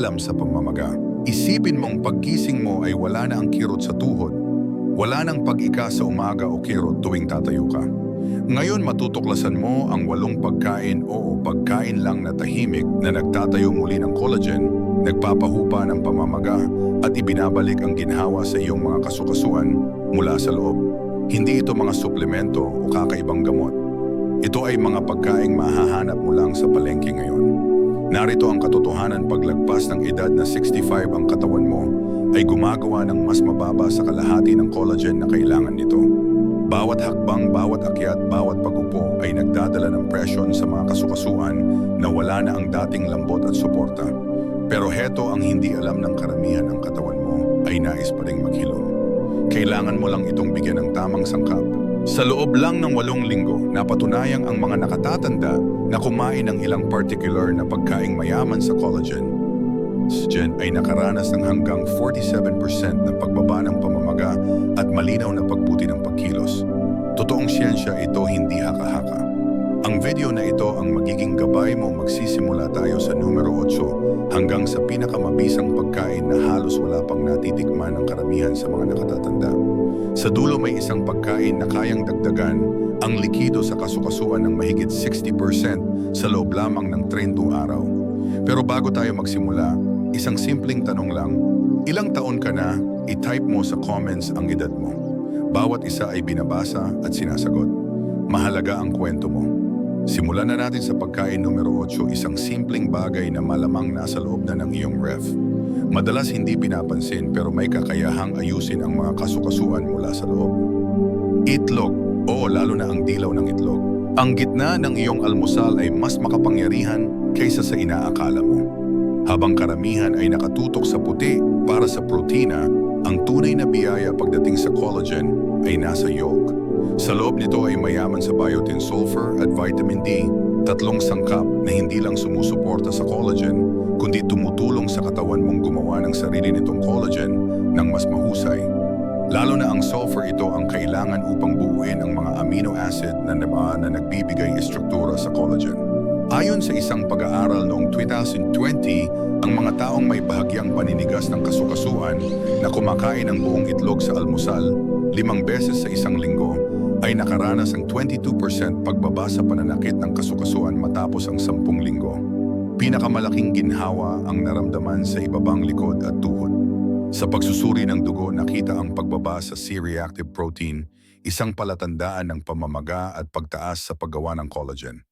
maalam sa pamamaga. Isipin mong paggising mo ay wala na ang kirot sa tuhod. Wala nang pag-ika sa umaga o kirot tuwing tatayo ka. Ngayon matutuklasan mo ang walong pagkain o pagkain lang na tahimik na nagtatayo muli ng collagen, nagpapahupa ng pamamaga at ibinabalik ang ginhawa sa iyong mga kasukasuan mula sa loob. Hindi ito mga suplemento o kakaibang gamot. Ito ay mga pagkaing mahahanap mo lang sa palengke ngayon. Narito ang katotohanan paglagpas ng edad na 65 ang katawan mo ay gumagawa ng mas mababa sa kalahati ng collagen na kailangan nito. Bawat hakbang, bawat akyat, bawat pagupo ay nagdadala ng presyon sa mga kasukasuan na wala na ang dating lambot at suporta. Pero heto ang hindi alam ng karamihan ng katawan mo ay nais pa ring maghilom. Kailangan mo lang itong bigyan ng tamang sangkap. Sa loob lang ng walong linggo, napatunayang ang mga nakatatanda na kumain ng ilang particular na pagkaing mayaman sa collagen Jen ay nakaranas ng hanggang 47% na pagbaba ng pamamaga at malinaw na pagbuti ng pagkilos. Totoong siyensya ito hindi haka-haka. Ang video na ito ang magiging gabay mo magsisimula tayo sa numero 8 hanggang sa pinakamabisang pagkain na halos wala pang natitikman ng karamihan sa mga nakatatanda. Sa dulo may isang pagkain na kayang dagdagan ang likido sa kasukasuan ng mahigit 60% sa loob lamang ng 30 araw. Pero bago tayo magsimula, isang simpleng tanong lang. Ilang taon ka na, i-type mo sa comments ang edad mo. Bawat isa ay binabasa at sinasagot. Mahalaga ang kwento mo. Simulan na natin sa pagkain numero 8, isang simpleng bagay na malamang nasa loob na ng iyong ref. Madalas hindi pinapansin pero may kakayahang ayusin ang mga kasukasuan mula sa loob. Itlog, oo lalo na ang dilaw ng itlog. Ang gitna ng iyong almusal ay mas makapangyarihan kaysa sa inaakala mo. Habang karamihan ay nakatutok sa puti para sa protina, ang tunay na biyaya pagdating sa collagen ay nasa yolk. Sa loob nito ay mayaman sa biotin sulfur at vitamin D, tatlong sangkap na hindi lang sumusuporta sa collagen, kundi tumutulong sa katawan mong gumawa ng sarili nitong collagen ng mas mahusay. Lalo na ang sulfur ito ang kailangan upang buuin ang mga amino acid na, na, na nagbibigay istruktura sa collagen. Ayon sa isang pag-aaral noong 2020, ang mga taong may bahagyang paninigas ng kasukasuan na kumakain ng buong itlog sa almusal limang beses sa isang linggo ay nakaranas ng 22% pagbaba sa pananakit ng kasukasuan matapos ang 10 linggo. Pinakamalaking ginhawa ang naramdaman sa ibabang likod at tuhod. Sa pagsusuri ng dugo, nakita ang pagbaba sa C-reactive protein, isang palatandaan ng pamamaga at pagtaas sa paggawa ng collagen.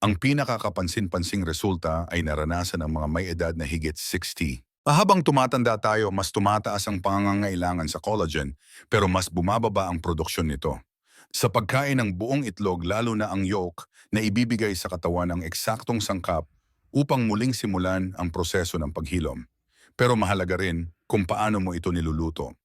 Ang pinakakapansin-pansing resulta ay naranasan ng mga may edad na higit 60. Habang tumatanda tayo, mas tumataas ang pangangailangan sa collagen pero mas bumababa ang produksyon nito. Sa pagkain ng buong itlog lalo na ang yolk na ibibigay sa katawan ang eksaktong sangkap upang muling simulan ang proseso ng paghilom. Pero mahalaga rin kung paano mo ito niluluto.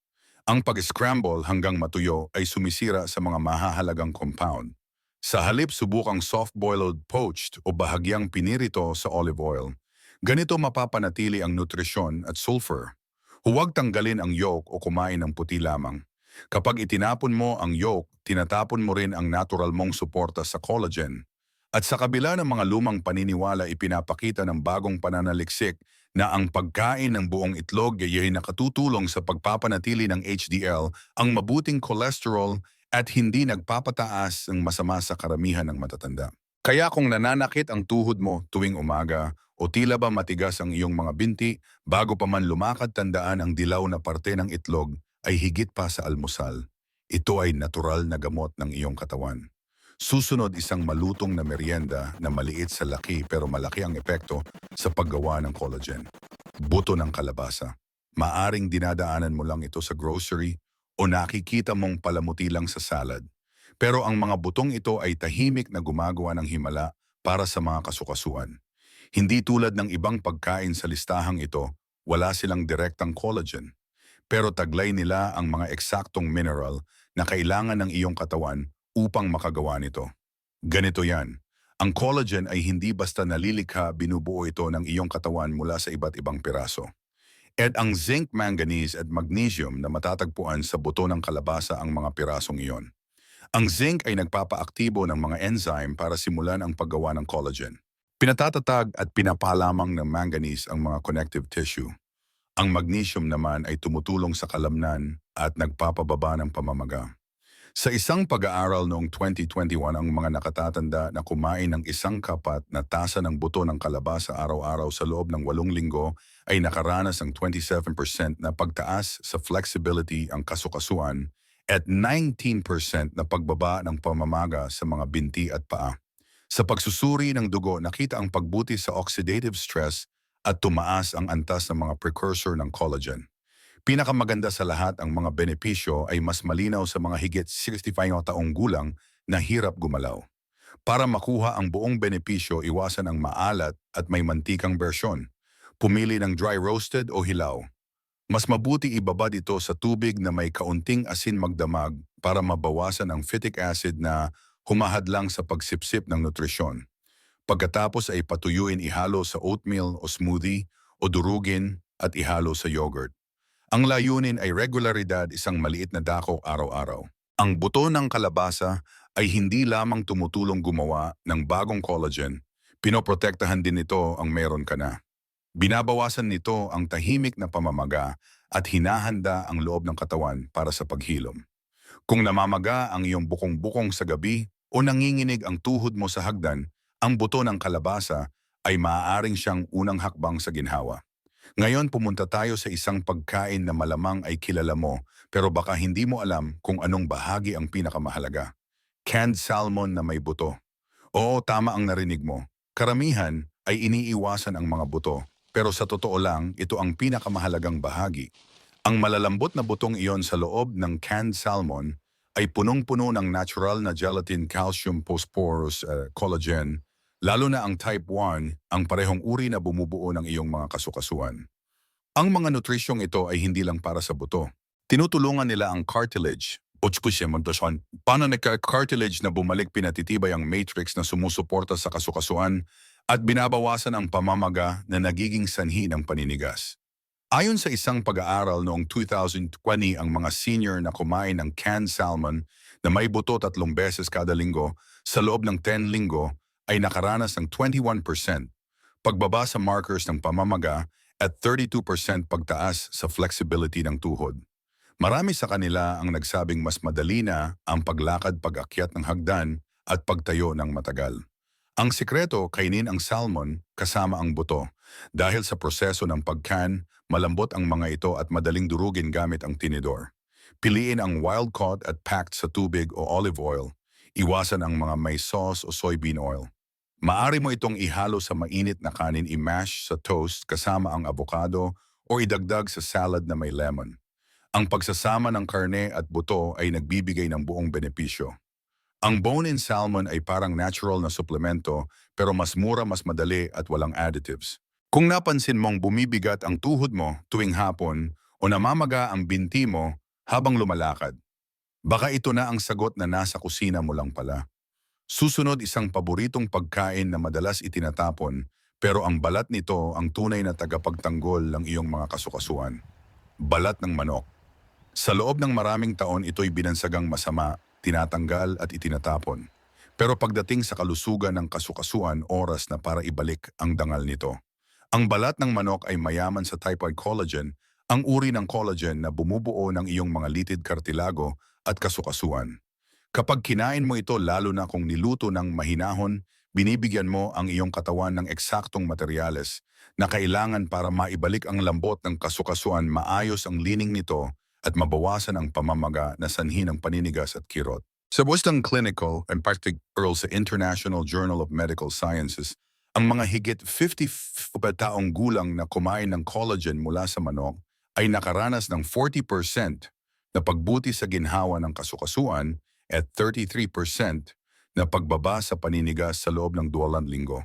Ang pag-scramble hanggang matuyo ay sumisira sa mga mahahalagang compound. Sa halip subukang soft-boiled poached o bahagyang pinirito sa olive oil, ganito mapapanatili ang nutrisyon at sulfur. Huwag tanggalin ang yolk o kumain ng puti lamang. Kapag itinapon mo ang yolk, tinatapon mo rin ang natural mong suporta sa collagen. At sa kabila ng mga lumang paniniwala ipinapakita ng bagong pananaliksik na ang pagkain ng buong itlog ay nakatutulong sa pagpapanatili ng HDL, ang mabuting cholesterol at hindi nagpapataas ng masama sa karamihan ng matatanda. Kaya kung nananakit ang tuhod mo tuwing umaga o tila ba matigas ang iyong mga binti, bago pa man lumakad tandaan ang dilaw na parte ng itlog ay higit pa sa almusal. Ito ay natural na gamot ng iyong katawan. Susunod isang malutong na merienda na maliit sa laki pero malaki ang epekto sa paggawa ng collagen. Buto ng kalabasa. Maaring dinadaanan mo lang ito sa grocery o nakikita mong palamuti lang sa salad. Pero ang mga butong ito ay tahimik na gumagawa ng himala para sa mga kasukasuan. Hindi tulad ng ibang pagkain sa listahang ito, wala silang direktang collagen. Pero taglay nila ang mga eksaktong mineral na kailangan ng iyong katawan upang makagawa nito. Ganito yan. Ang collagen ay hindi basta nalilikha, binubuo ito ng iyong katawan mula sa iba't ibang piraso. At ang zinc, manganese at magnesium na matatagpuan sa buto ng kalabasa ang mga pirasong iyon. Ang zinc ay nagpapaaktibo ng mga enzyme para simulan ang paggawa ng collagen. Pinatatatag at pinapalamang ng manganese ang mga connective tissue. Ang magnesium naman ay tumutulong sa kalamnan at nagpapababa ng pamamaga. Sa isang pag-aaral noong 2021, ang mga nakatatanda na kumain ng isang kapat na tasa ng buto ng kalabasa araw-araw sa loob ng walong linggo ay nakaranas ng 27% na pagtaas sa flexibility ang kasukasuan at 19% na pagbaba ng pamamaga sa mga binti at paa. Sa pagsusuri ng dugo, nakita ang pagbuti sa oxidative stress at tumaas ang antas ng mga precursor ng collagen. Pinakamaganda sa lahat ang mga benepisyo ay mas malinaw sa mga higit 65 taong gulang na hirap gumalaw. Para makuha ang buong benepisyo, iwasan ang maalat at may mantikang bersyon. Pumili ng dry roasted o hilaw. Mas mabuti ibabad ito sa tubig na may kaunting asin magdamag para mabawasan ang phytic acid na humahadlang sa pagsipsip ng nutrisyon. Pagkatapos ay patuyuin ihalo sa oatmeal o smoothie o durugin at ihalo sa yogurt. Ang layunin ay regularidad isang maliit na dako araw-araw. Ang buto ng kalabasa ay hindi lamang tumutulong gumawa ng bagong collagen, pinoprotektahan din nito ang meron ka na. Binabawasan nito ang tahimik na pamamaga at hinahanda ang loob ng katawan para sa paghilom. Kung namamaga ang iyong bukong-bukong sa gabi o nanginginig ang tuhod mo sa hagdan, ang buto ng kalabasa ay maaaring siyang unang hakbang sa ginhawa. Ngayon pumunta tayo sa isang pagkain na malamang ay kilala mo pero baka hindi mo alam kung anong bahagi ang pinakamahalaga. Canned salmon na may buto. Oo, tama ang narinig mo. Karamihan ay iniiwasan ang mga buto pero sa totoo lang ito ang pinakamahalagang bahagi. Ang malalambot na butong iyon sa loob ng canned salmon ay punong-puno ng natural na gelatin calcium phosphorus uh, collagen lalo na ang type 1, ang parehong uri na bumubuo ng iyong mga kasukasuan. Ang mga nutrisyong ito ay hindi lang para sa buto. Tinutulungan nila ang cartilage, paano nagka-cartilage na bumalik pinatitibay ang matrix na sumusuporta sa kasukasuan at binabawasan ang pamamaga na nagiging sanhi ng paninigas. Ayon sa isang pag-aaral noong 2020, ang mga senior na kumain ng canned salmon na may buto tatlong beses kada linggo sa loob ng 10 linggo ay nakaranas ng 21%, pagbaba sa markers ng pamamaga at 32% pagtaas sa flexibility ng tuhod. Marami sa kanila ang nagsabing mas madali na ang paglakad pag-akyat ng hagdan at pagtayo ng matagal. Ang sikreto, kainin ang salmon kasama ang buto. Dahil sa proseso ng pagkan, malambot ang mga ito at madaling durugin gamit ang tinidor. Piliin ang wild-caught at packed sa tubig o olive oil. Iwasan ang mga may sauce o soybean oil. Maari mo itong ihalo sa mainit na kanin i-mash sa toast kasama ang avocado o idagdag sa salad na may lemon. Ang pagsasama ng karne at buto ay nagbibigay ng buong benepisyo. Ang bone-in salmon ay parang natural na suplemento pero mas mura, mas madali at walang additives. Kung napansin mong bumibigat ang tuhod mo tuwing hapon o namamaga ang binti mo habang lumalakad, baka ito na ang sagot na nasa kusina mo lang pala. Susunod isang paboritong pagkain na madalas itinatapon pero ang balat nito ang tunay na tagapagtanggol ng iyong mga kasukasuan. Balat ng manok. Sa loob ng maraming taon ito'y binansagang masama, tinatanggal at itinatapon. Pero pagdating sa kalusugan ng kasukasuan, oras na para ibalik ang dangal nito. Ang balat ng manok ay mayaman sa typhoid collagen, ang uri ng collagen na bumubuo ng iyong mga litid kartilago at kasukasuan. Kapag kinain mo ito lalo na kung niluto ng mahinahon, binibigyan mo ang iyong katawan ng eksaktong materyales na kailangan para maibalik ang lambot ng kasukasuan maayos ang lining nito at mabawasan ang pamamaga na sanhi ng paninigas at kirot. Sa Boston Clinical and particular sa International Journal of Medical Sciences, ang mga higit 50 taong gulang na kumain ng collagen mula sa manok ay nakaranas ng 40% na pagbuti sa ginhawa ng kasukasuan at 33% na pagbaba sa paninigas sa loob ng duwalang linggo.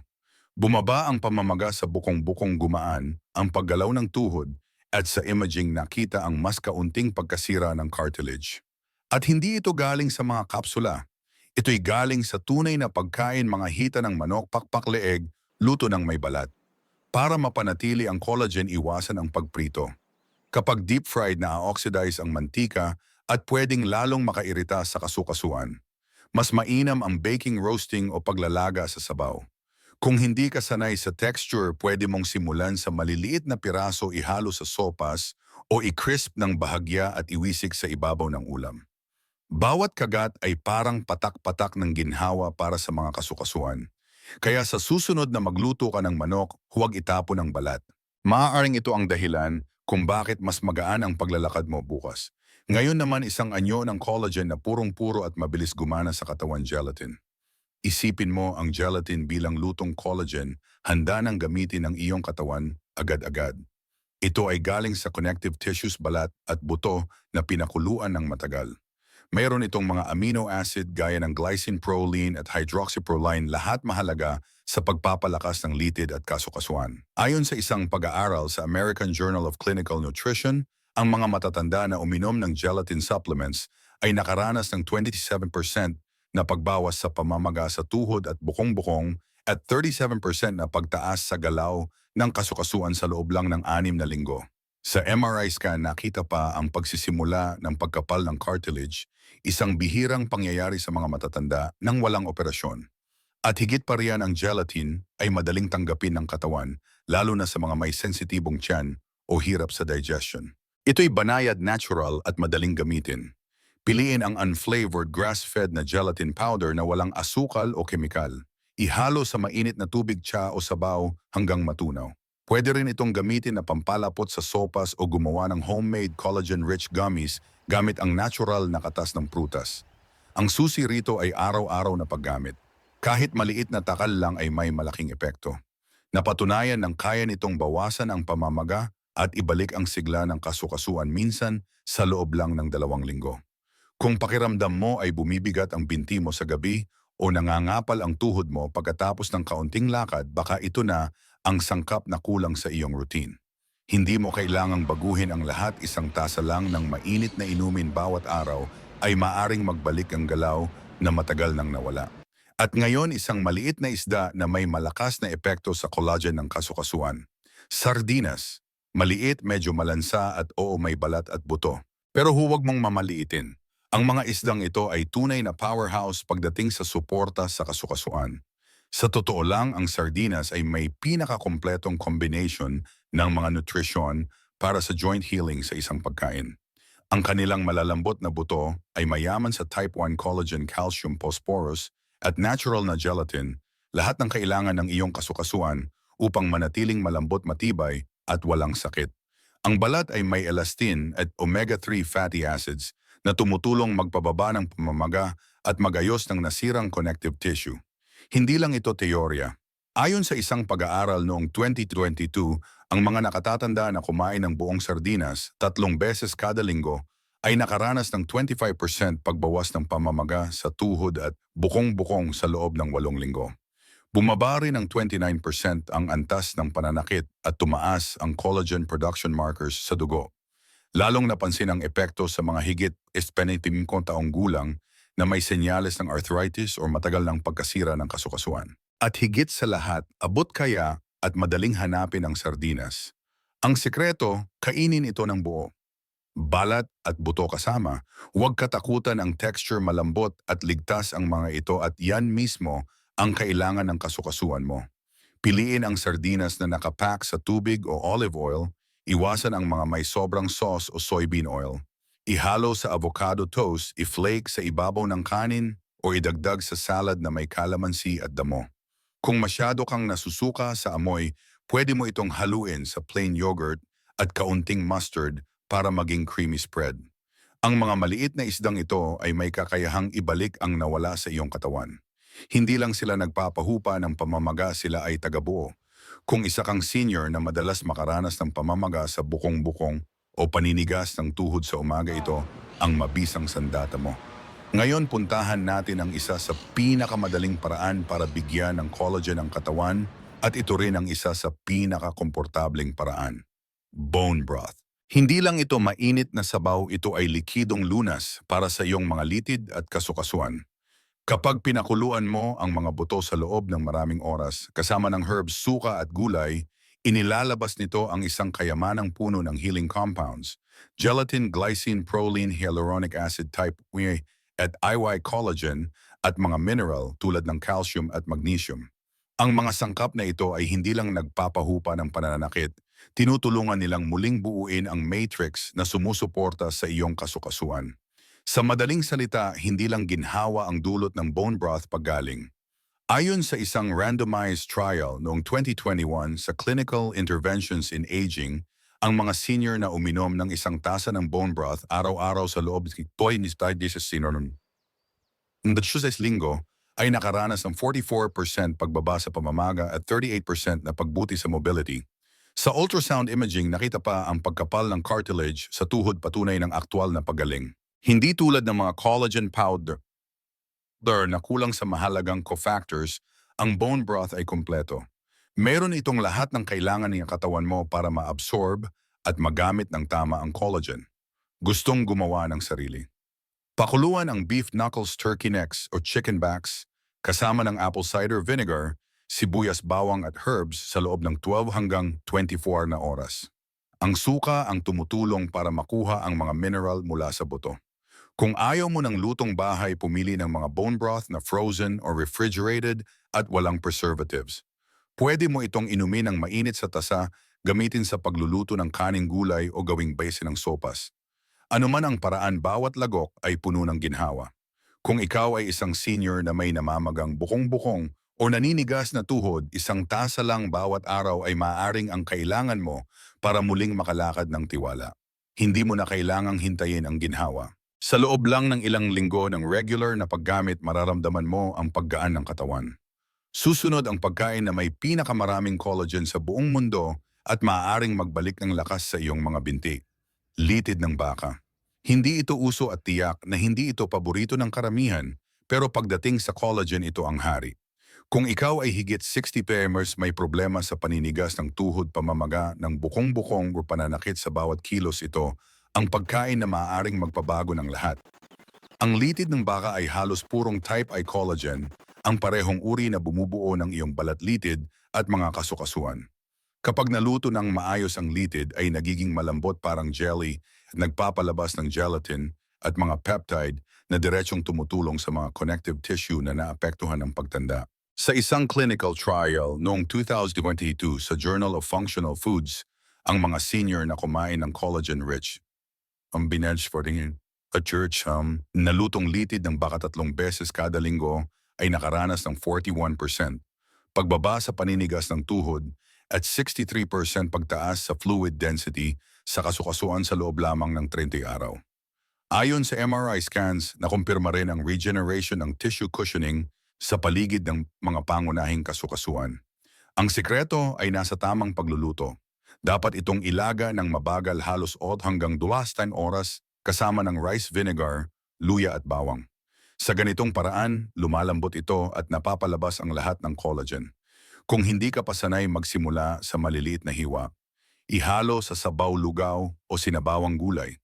Bumaba ang pamamaga sa bukong-bukong gumaan, ang paggalaw ng tuhod, at sa imaging nakita ang mas kaunting pagkasira ng cartilage. At hindi ito galing sa mga kapsula. Ito'y galing sa tunay na pagkain mga hita ng manok, pakpak-leeg, luto ng may balat. Para mapanatili ang collagen, iwasan ang pagprito. Kapag deep-fried na oxidize ang mantika, at pwedeng lalong makairita sa kasukasuan. Mas mainam ang baking roasting o paglalaga sa sabaw. Kung hindi ka sanay sa texture, pwede mong simulan sa maliliit na piraso ihalo sa sopas o i-crisp ng bahagya at iwisik sa ibabaw ng ulam. Bawat kagat ay parang patak-patak ng ginhawa para sa mga kasukasuan. Kaya sa susunod na magluto ka ng manok, huwag itapon ang balat. Maaaring ito ang dahilan kung bakit mas magaan ang paglalakad mo bukas. Ngayon naman isang anyo ng collagen na purong-puro at mabilis gumana sa katawan gelatin. Isipin mo ang gelatin bilang lutong collagen, handa nang gamitin ng iyong katawan agad-agad. Ito ay galing sa connective tissues balat at buto na pinakuluan ng matagal. Mayroon itong mga amino acid gaya ng glycine proline at hydroxyproline lahat mahalaga sa pagpapalakas ng litid at kasukasuan. Ayon sa isang pag-aaral sa American Journal of Clinical Nutrition, ang mga matatanda na uminom ng gelatin supplements ay nakaranas ng 27% na pagbawas sa pamamaga sa tuhod at bukong-bukong at 37% na pagtaas sa galaw ng kasukasuan sa loob lang ng anim na linggo. Sa MRI scan nakita pa ang pagsisimula ng pagkapal ng cartilage, isang bihirang pangyayari sa mga matatanda nang walang operasyon. At higit pa riyan ang gelatin ay madaling tanggapin ng katawan, lalo na sa mga may sensitibong tiyan o hirap sa digestion. Ito'y banayad natural at madaling gamitin. Piliin ang unflavored grass-fed na gelatin powder na walang asukal o kemikal. Ihalo sa mainit na tubig tsa o sabaw hanggang matunaw. Pwede rin itong gamitin na pampalapot sa sopas o gumawa ng homemade collagen-rich gummies gamit ang natural na katas ng prutas. Ang susi rito ay araw-araw na paggamit. Kahit maliit na takal lang ay may malaking epekto. Napatunayan ng kaya nitong bawasan ang pamamaga at ibalik ang sigla ng kasukasuan minsan sa loob lang ng dalawang linggo. Kung pakiramdam mo ay bumibigat ang binti mo sa gabi o nangangapal ang tuhod mo pagkatapos ng kaunting lakad, baka ito na ang sangkap na kulang sa iyong routine. Hindi mo kailangang baguhin ang lahat isang tasa lang ng mainit na inumin bawat araw ay maaring magbalik ang galaw na matagal nang nawala. At ngayon isang maliit na isda na may malakas na epekto sa collagen ng kasukasuan. Sardinas. Maliit, medyo malansa at oo may balat at buto. Pero huwag mong mamaliitin. Ang mga isdang ito ay tunay na powerhouse pagdating sa suporta sa kasukasuan. Sa totoo lang, ang sardinas ay may pinakakompletong combination ng mga nutrisyon para sa joint healing sa isang pagkain. Ang kanilang malalambot na buto ay mayaman sa type 1 collagen, calcium, phosphorus at natural na gelatin, lahat ng kailangan ng iyong kasukasuan upang manatiling malambot matibay at walang sakit. Ang balat ay may elastin at omega-3 fatty acids na tumutulong magpababa ng pamamaga at magayos ng nasirang connective tissue. Hindi lang ito teorya. Ayon sa isang pag-aaral noong 2022, ang mga nakatatanda na kumain ng buong sardinas tatlong beses kada linggo ay nakaranas ng 25% pagbawas ng pamamaga sa tuhod at bukong-bukong sa loob ng walong linggo. Bumaba rin ng 29% ang antas ng pananakit at tumaas ang collagen production markers sa dugo. Lalong napansin ang epekto sa mga higit 25 taong gulang na may senyales ng arthritis o matagal ng pagkasira ng kasukasuan. At higit sa lahat, abot kaya at madaling hanapin ang sardinas. Ang sekreto, kainin ito ng buo. Balat at buto kasama, huwag katakutan ang texture malambot at ligtas ang mga ito at yan mismo ang kailangan ng kasukasuan mo. Piliin ang sardinas na nakapack sa tubig o olive oil, iwasan ang mga may sobrang sauce o soybean oil. Ihalo sa avocado toast, i-flake sa ibabaw ng kanin o idagdag sa salad na may calamansi at damo. Kung masyado kang nasusuka sa amoy, pwede mo itong haluin sa plain yogurt at kaunting mustard para maging creamy spread. Ang mga maliit na isdang ito ay may kakayahang ibalik ang nawala sa iyong katawan. Hindi lang sila nagpapahupa ng pamamaga, sila ay tagabuo. Kung isa kang senior na madalas makaranas ng pamamaga sa bukong-bukong o paninigas ng tuhod sa umaga ito, ang mabisang sandata mo. Ngayon puntahan natin ang isa sa pinakamadaling paraan para bigyan ng collagen ang katawan at ito rin ang isa sa pinakakomportableng paraan. Bone broth. Hindi lang ito mainit na sabaw, ito ay likidong lunas para sa iyong mga litid at kasukasuan. Kapag pinakuluan mo ang mga buto sa loob ng maraming oras, kasama ng herbs, suka at gulay, inilalabas nito ang isang kayamanang puno ng healing compounds, gelatin, glycine, proline, hyaluronic acid type I at IY collagen at mga mineral tulad ng calcium at magnesium. Ang mga sangkap na ito ay hindi lang nagpapahupa ng pananakit, tinutulungan nilang muling buuin ang matrix na sumusuporta sa iyong kasukasuan. Sa madaling salita, hindi lang ginhawa ang dulot ng bone broth paggaling. Ayon sa isang randomized trial noong 2021 sa Clinical Interventions in Aging, ang mga senior na uminom ng isang tasa ng bone broth araw-araw sa loob ng 20 sinon. Ang sa linggo ay nakaranas ng 44% pagbaba sa pamamaga at 38% na pagbuti sa mobility. Sa ultrasound imaging, nakita pa ang pagkapal ng cartilage sa tuhod patunay ng aktwal na pagaling. Hindi tulad ng mga collagen powder na kulang sa mahalagang cofactors, ang bone broth ay kumpleto. Meron itong lahat ng kailangan ng katawan mo para ma-absorb at magamit ng tama ang collagen. Gustong gumawa ng sarili. Pakuluan ang beef knuckles turkey necks o chicken backs kasama ng apple cider vinegar, sibuyas bawang at herbs sa loob ng 12 hanggang 24 na oras. Ang suka ang tumutulong para makuha ang mga mineral mula sa buto. Kung ayaw mo ng lutong bahay, pumili ng mga bone broth na frozen or refrigerated at walang preservatives. Pwede mo itong inumin ng mainit sa tasa, gamitin sa pagluluto ng kaning gulay o gawing base ng sopas. Ano man ang paraan, bawat lagok ay puno ng ginhawa. Kung ikaw ay isang senior na may namamagang bukong-bukong o naninigas na tuhod, isang tasa lang bawat araw ay maaring ang kailangan mo para muling makalakad ng tiwala. Hindi mo na kailangang hintayin ang ginhawa. Sa loob lang ng ilang linggo ng regular na paggamit, mararamdaman mo ang paggaan ng katawan. Susunod ang pagkain na may pinakamaraming collagen sa buong mundo at maaaring magbalik ng lakas sa iyong mga binti. Litid ng baka. Hindi ito uso at tiyak na hindi ito paborito ng karamihan, pero pagdating sa collagen ito ang hari. Kung ikaw ay higit 60 PMers may problema sa paninigas ng tuhod pamamaga ng bukong-bukong o pananakit sa bawat kilos ito, ang pagkain na maaaring magpabago ng lahat. Ang litid ng baka ay halos purong type I collagen, ang parehong uri na bumubuo ng iyong balat litid at mga kasukasuan. Kapag naluto ng maayos ang litid ay nagiging malambot parang jelly nagpapalabas ng gelatin at mga peptide na diretsong tumutulong sa mga connective tissue na naapektuhan ng pagtanda. Sa isang clinical trial noong 2022 sa Journal of Functional Foods, ang mga senior na kumain ng collagen-rich, ang binedge for the a church um, nalutong litid ng baka tatlong beses kada linggo ay nakaranas ng 41%, pagbaba sa paninigas ng tuhod at 63% pagtaas sa fluid density sa kasukasuan sa loob lamang ng 30 araw. Ayon sa MRI scans, nakumpirma rin ang regeneration ng tissue cushioning sa paligid ng mga pangunahing kasukasuan. Ang sikreto ay nasa tamang pagluluto. Dapat itong ilaga ng mabagal halos 8 hanggang 12 oras kasama ng rice vinegar, luya at bawang. Sa ganitong paraan, lumalambot ito at napapalabas ang lahat ng collagen. Kung hindi ka pa sanay magsimula sa maliliit na hiwa, ihalo sa sabaw lugaw o sinabawang gulay.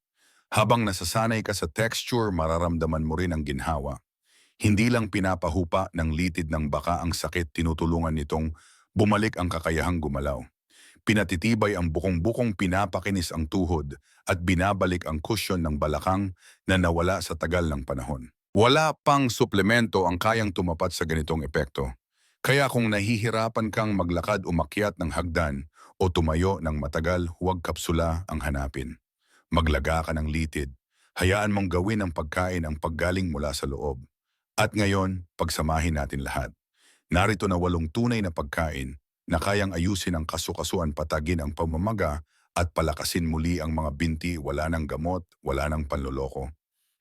Habang nasasanay ka sa texture, mararamdaman mo rin ang ginhawa. Hindi lang pinapahupa ng litid ng baka ang sakit, tinutulungan nitong bumalik ang kakayahang gumalaw. Pinatitibay ang bukong-bukong pinapakinis ang tuhod at binabalik ang cushion ng balakang na nawala sa tagal ng panahon. Wala pang suplemento ang kayang tumapat sa ganitong epekto. Kaya kung nahihirapan kang maglakad umakyat ng hagdan o tumayo ng matagal, huwag kapsula ang hanapin. Maglaga ka ng litid. Hayaan mong gawin ang pagkain ang paggaling mula sa loob. At ngayon, pagsamahin natin lahat. Narito na walong tunay na pagkain na kayang ayusin ang kasukasuan patagin ang pamamaga at palakasin muli ang mga binti wala ng gamot, wala ng panloloko.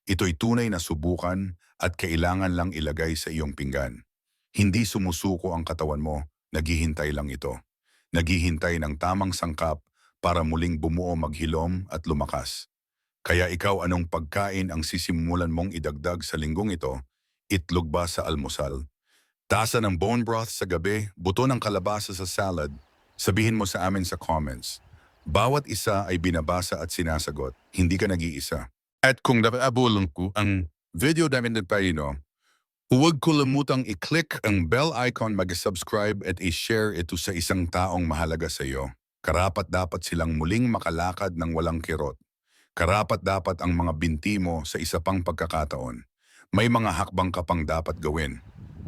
Ito'y tunay na subukan at kailangan lang ilagay sa iyong pinggan. Hindi sumusuko ang katawan mo, naghihintay lang ito naghihintay ng tamang sangkap para muling bumuo maghilom at lumakas. Kaya ikaw anong pagkain ang sisimulan mong idagdag sa linggong ito? Itlog ba sa almusal? Tasa ng bone broth sa gabi, buto ng kalabasa sa salad, sabihin mo sa amin sa comments. Bawat isa ay binabasa at sinasagot, hindi ka nag-iisa. At kung napaabulong ko ang video namin ng Paino, Huwag kulimutang i-click ang bell icon, mag-subscribe at i-share ito sa isang taong mahalaga sa iyo. Karapat dapat silang muling makalakad ng walang kirot. Karapat dapat ang mga binti mo sa isa pang pagkakataon. May mga hakbang ka pang dapat gawin.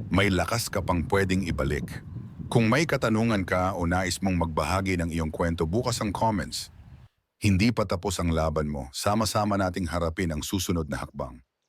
May lakas ka pang pwedeng ibalik. Kung may katanungan ka o nais mong magbahagi ng iyong kwento bukas ang comments. Hindi pa tapos ang laban mo, sama-sama nating harapin ang susunod na hakbang.